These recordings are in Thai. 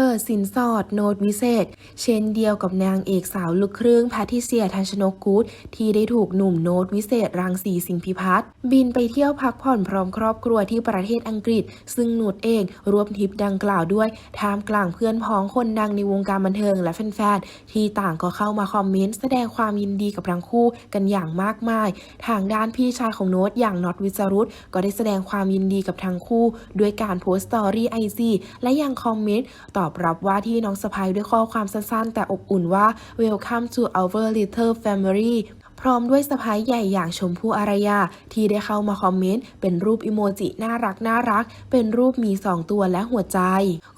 เปิดสินสอดโนตวิเศษ เช่นเดียวกับนางเอกสาวลูกครึ่งแพทิเซียทันชนกกูดที่ได้ถูกหนุ่มโนตวิเศษรังสีสิงพิพัฒน์บินไปเที่ยวพักผ่อนพร้อมครอบครัวที่ประเทศอังกฤษ ซึ่งโนตเองรวมทริปดังกล่าวด้วยท่ามกลางเพื่อนพ้องคนดังในวงการบันเทิงและแฟนๆที่ต่างก็เข้ามาคอมเมนต์แสดงความยินดีกับทั้งคู่กันอย่างมากมาย ทางด้านพี่ชายของโน้ตอย่างน็อตวิจารุตก็ได้แสดงความยินดีกับทั้งคู่ ด้วยการโพสต์สตอรี่ไอซีและยังคอมเมนต์ตอบรับว่าที่น้องสะพายด้วยข้อความสั้นๆ แต่อบอุ่นว่า Welcome to our little family พร้อมด้วยสะพ้ายใหญ่อย่างชมพู่อารยา ที่ได้เข้ามาคอมเมนต์ เป็นรูปอิโมจิน่ารักน่ารัก เป็นรูปมี 2 ตัวและหัวใจ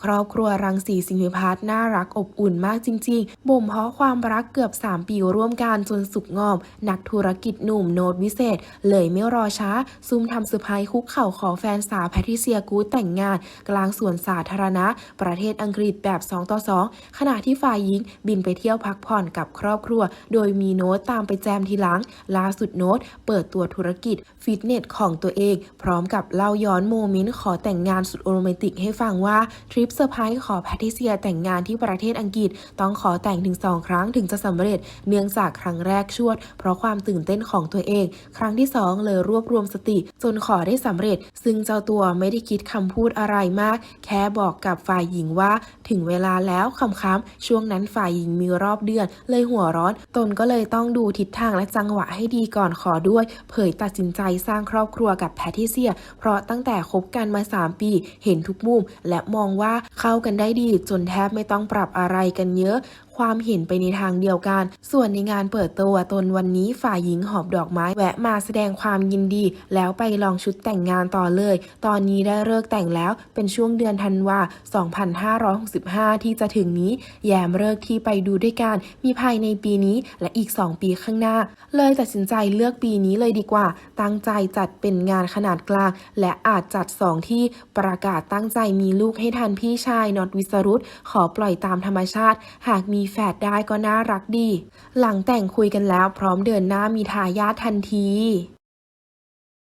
ครอบครัวรังสีสิงห์พิพัฒน์น่ารักอบอุ่นมากจริง ๆ บ่มเพาะความรักเกือบ 3 ปีร่วมกันจนสุกงอม นักธุรกิจหนุ่มโนตวิเศษ เลยไม่รอช้า ซุ่มทำเซอร์ไพรส์คุกเข่าขอแฟนสาวแพทริเซียกูดแต่งงาน กลางสวนสาธารณะ ประเทศอังกฤษแบบ 2 ต่อ 2 ขณะที่ฝ่ายหญิงบินไปเที่ยวพักผ่อนกับครอบครัว โดยมีโน้ตตามไปแจมทีหลัง ล่าสุดโน้ตเปิดตัวธุรกิจฟิตเนสของตัวเอง พร้อมกับเล่าย้อนโมเมนต์ขอแต่งงานสุดโรแมนติกให้ฟังว่าทริปเซอร์ไพรส์ขอแพทิเซียแต่งงานที่ประเทศอังกฤษ ต้องขอแต่งถึง2ครั้งถึงจะสำเร็จ เนื่องจากครั้งแรกชวด เพราะความตื่นเต้นของตัวเอง ครั้งที่ 2 เลยรวบรวมสติ จนขอได้สำเร็จ ซึ่งเจ้าตัวไม่ได้คิดคำพูดอะไรมาก แค่บอกกับฝ่ายหญิงว่า ถึงเวลาแล้วคำๆช่วงนั้นฝ่ายหญิงมีรอบเดือน เลยหัวร้อน ตนก็เลยต้องดูทิศทางและจังหวะให้ดีก่อนขอด้วย เผยตัดสินใจสร้างครอบครัวกับแพทิเซีย เพราะตั้งแต่คบกันมา 3 ปี เห็นทุกมุมและมองว่าเข้ากันได้ดีจนแทบไม่ต้องปรับอะไรกันเยอะ ความเห็นไปในทางเดียวกัน ส่วนในงานเปิดตัวตนวันนี้ฝ่ายหญิงหอบดอกไม้แวะมาแสดงความยินดี แล้วไปลองชุดแต่งงานต่อเลย ตอนนี้ได้เลิกแต่งแล้วเป็นช่วงเดือนธันวา2565 ที่จะถึงนี้แยมเลิกที่ไปดูด้วยกันมีภายในปีนี้และอีก 2 ปีข้างหน้า เลยตัดสินใจเลือกปีนี้เลยดีกว่า ตั้งใจจัดเป็นงานขนาดกลาง และอาจจัด 2 ที่ประกาศตั้งใจมีลูกให้ทันพี่ชายน็อตวิสรุตขอปล่อยตามธรรมชาติ หากมีแฝดได้ก็น่ารักดี หลังแต่งคุยกันแล้วพร้อมเดินหน้ามีทายาททันที